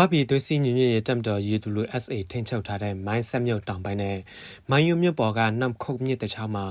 ဝါပြည်သွေးစည်းညီညွတ်ရေးတပ်မတော် UWSA ထိန်းချုပ်ထားတဲ့မိုင်းဆက်မြုပ်တောင်ပိုင်းနဲ့မိုင်းယုံမြုပ်ပေါ်ကနှမ်ခုတ်မြစ်တခြားမှာ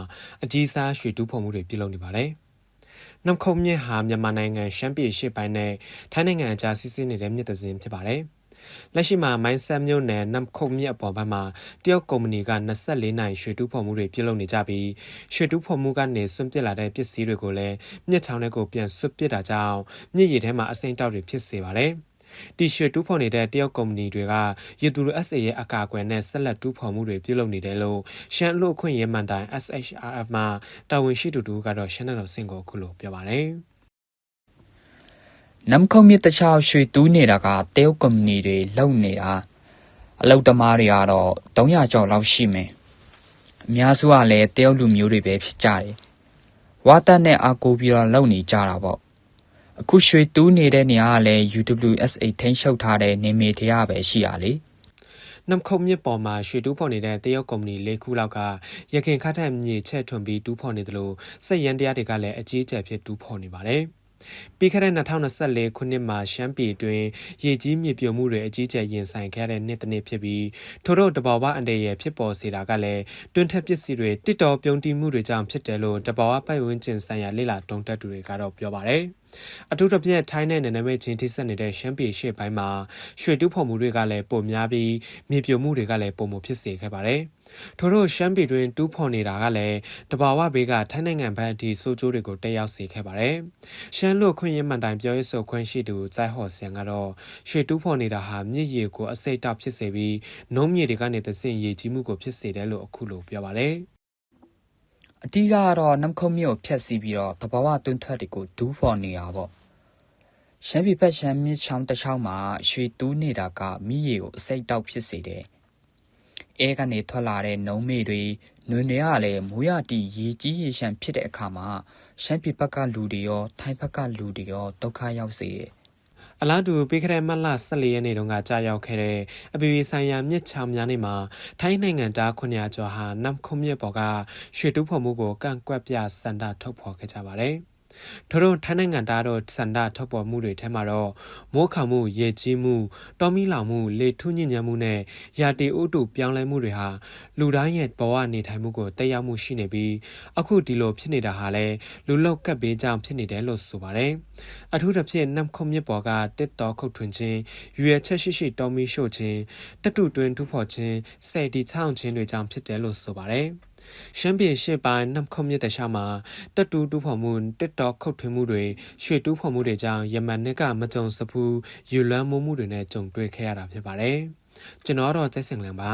အကြီးစားရွှေတူးဖော်မှုတွေပြုလုပ်နေပါတယ်။နှမ်ခုတ်မြစ်ဟာမြန်မာနိုင်ငံရှမ်းပြည်ရှေ့ပိုင်းနဲ့ထိုင်းနိုင်ငံအကြားစီးဆင်းနေတဲ့မြစ်တစ်စင်းဖြစ်ပါတယ်။လက်ရှိမှာမိုင်းဆက်မြို့နယ်နှမ်ခုတ်မြစ်အပေါ်ဘက်မှာတရုတ်ကုမ္ပဏီက24နိုင်ရွှေတူးဖော်မှုတွေပြုလုပ်နေကြပြီးရွှေတူးဖော်မှုကနေဆွန့်ပစ်လာတဲ့ပစ္စည်းတွေကိုလည်းမြစ်ချောင်းတွေကိုပြန်ဆွတ်ပစ်တာကြောင့်မြစ်ရည်ထဲမှာအစိမ့်တောက်တွေဖြစ်စေပါတယ်။ တီရှွေတူးဖော်နေတဲ့တရုတ်ကုမ္ပဏီတွေကယူတူ SA ရဲ့အကာအကွယ်နဲ့ဆက်လက်တူးဖော်မှုတွေပြုလုပ်နေတယ်လို့ရှမ်းလူအခွင့်ရေးမှန်တိုင် SHRF မှတာဝန်ရှိသူတို့ကတော့ရှမ်းနယ်တော်စင်ကိုခုလိုပြောပါတယ်နမ်ခုံမြစ်တခြားရွှေတူးနေတာကတရုတ်ကုမ္ပဏီတွေလုံနေတာအလုတ်သမားတွေကတော့300ကျော်လောက်ရှိမယ်အများစုကလည်းတရုတ်လူမျိုးတွေပဲဖြစ်ကြတယ်ဝါတက်နဲ့အာကိုပြီးတော့လုံနေကြတာပေါ့ အခုရွှေတူးနေတဲ့နေရာကလည်း UWSA ထိန်းချုပ်ထားတဲ့နေမေတရားပဲရှိရလေနမ်ခုံမြစ်ပေါ်မှာရွှေတူးဖော်နေတဲ့တရုတ်ကုမ္ပဏီ၄ခုလောက်ကရခင်ခတ်ထက်မြေချက်ထွန်ပြီးတူးဖော်နေတယ်လို့စက်ရန်တရားတွေကလည်းအကြီးအကျယ်ဖြစ်တူးဖော်နေပါတယ် ပြီးခဲ့တဲ့2024ခုနှစ်မှာရှမ်းပြည်တွင်ရေကြီးမြေပြိုမှုတွေအကြီးအကျယ်ရင်ဆိုင်ခဲ့တဲ့နှစ်တစ်နှစ်ဖြစ်ပြီးထို့သောတဘာဝအန္တရာယ်ဖြစ်ပေါ်စေတာကလည်းတွင်းထက်ပစ္စည်းတွေတစ်တော်ပြုံးတိမှုတွေကြောင့်ဖြစ်တယ်လို့တဘာဝပိုက်ဝန်းကျင်ဆိုင်ရာလေ့လာတုံးတက်သူတွေကတော့ပြောပါတယ်။အထူးသဖြင့်ထိုင်းနဲ့နယ်နိမိတ်ချင်းထိစပ်နေတဲ့ရှမ်းပြည်ရှေ့ပိုင်းမှာရွှေတူးဖော်မှုတွေကလည်းပုံများပြီးမြေပြိုမှုတွေကလည်းပုံမဖြစ်စေခဲ့ပါတယ်။ ထို့သောရှမ်းပြည်တွင်တူးဖော်နေတာကလည်းတဘာဝဘေးကထိုင်းနိုင်ငံဘက်အထိစိုးကျိုးတွေကိုတက်ရောက်စေခဲ့ပါတယ်။ရှမ်းလူခွင့်ရမှန်တိုင်ပြောရေးဆိုခွင့်ရှိသူဇိုက်ဟော်ဆန်ကတော့ရွှေတူးဖော်နေတာဟာမြစ်ရေကိုအစိတ်တောက်ဖြစ်စေပြီးနှုံးမြေတွေကနေတဆင့်ရေကြီးမှုကိုဖြစ်စေတယ်လို့အခုလိုပြောပါတယ်။အဓိကကတော့နမ်ခုံမြို့ကိုဖျက်ဆီးပြီးတော့တဘာဝတွင်းထွက်တွေကိုဒူးဖော်နေတာပေါ့ရှမ်းပြည်ဘက်ရှမ်းမြစ်ချောင်းတစ်ချောင်းမှာရွှေတူးနေတာကမိရီကိုအစိတ်တောက်ဖြစ်စေတယ် အဲကနေထွက်လာတဲ့နုံမေတွေနွေတွေကလည်းမိုးရတီရေကြီးရေရှမ်းဖြစ်တဲ့အခါမှာရှမ်းပြည်ဘက်ကလူတွေရောထိုင်းဘက်ကလူတွေရောဒုက္ခရောက်စေတယ်အလားတူပြီးခဲ့တဲ့မတ်လ14ရက်နေ့တုန်းကကြာရောက်ခဲ့တဲ့အပြည်ပြည်ဆိုင်ရာမြစ်ချောင်းများနေ့မှာထိုင်းနိုင်ငံသား900ကျော်ဟာနမ်ခုံမြစ်ပေါ်ကရွှေတူးဖော်မှုကိုကန့်ကွက်ပြစန္ဒထုတ်ဖော်ခဲ့ကြပါတယ်။ ထို့သောထိုင်းနိုင်ငံသားတို့စန္ဒထုတ်ပေါ်မှုတွေထဲမှာတော့မိုးခေါင်မှုရေကြီးမှုတောမီလောင်မှုလေထုညဉ့်ညံမှုနဲ့ရာတီဥတုပြောင်းလဲမှုတွေဟာလူတိုင်းရဲ့ဘဝနေထိုင်မှုကိုတက်ရောက်မှုရှိနေပြီးအခုဒီလိုဖြစ်နေတာဟာလည်းလူလောက်ကပ်ဘေးကြောင့်ဖြစ်နေတယ်လို့ဆိုပါတယ်အထူးသဖြင့်နမ်ခုမြစ်ပေါ်ကတစ်တော်ခုတ်ထွင်ခြင်းရွေချက်ရှိရှိတောမီရှို့ခြင်းတတုတွင်ထူဖော်ခြင်းစဲတီချောင်းခြင်းတွေကြောင့်ဖြစ်တယ်လို့ဆိုပါတယ် ရှမ်းပြည်ရှေ့ပိုင်းနှမ်ခုံမြစ်တခြားမှာတက်တူတူဖော်မှုတစ်တော်ခုတ်ထွင်းမှုတွေရွှေတူးဖော်မှုတွေကြောင့်ယမန်နှစ်ကမကြုံစဖူးယူလွမ်းမှုမှုတွေနဲ့ကြုံတွေ့ခဲ့ရတာဖြစ်ပါတယ်ကျွန်တော်တော့ကျက်စင်လန်ပါ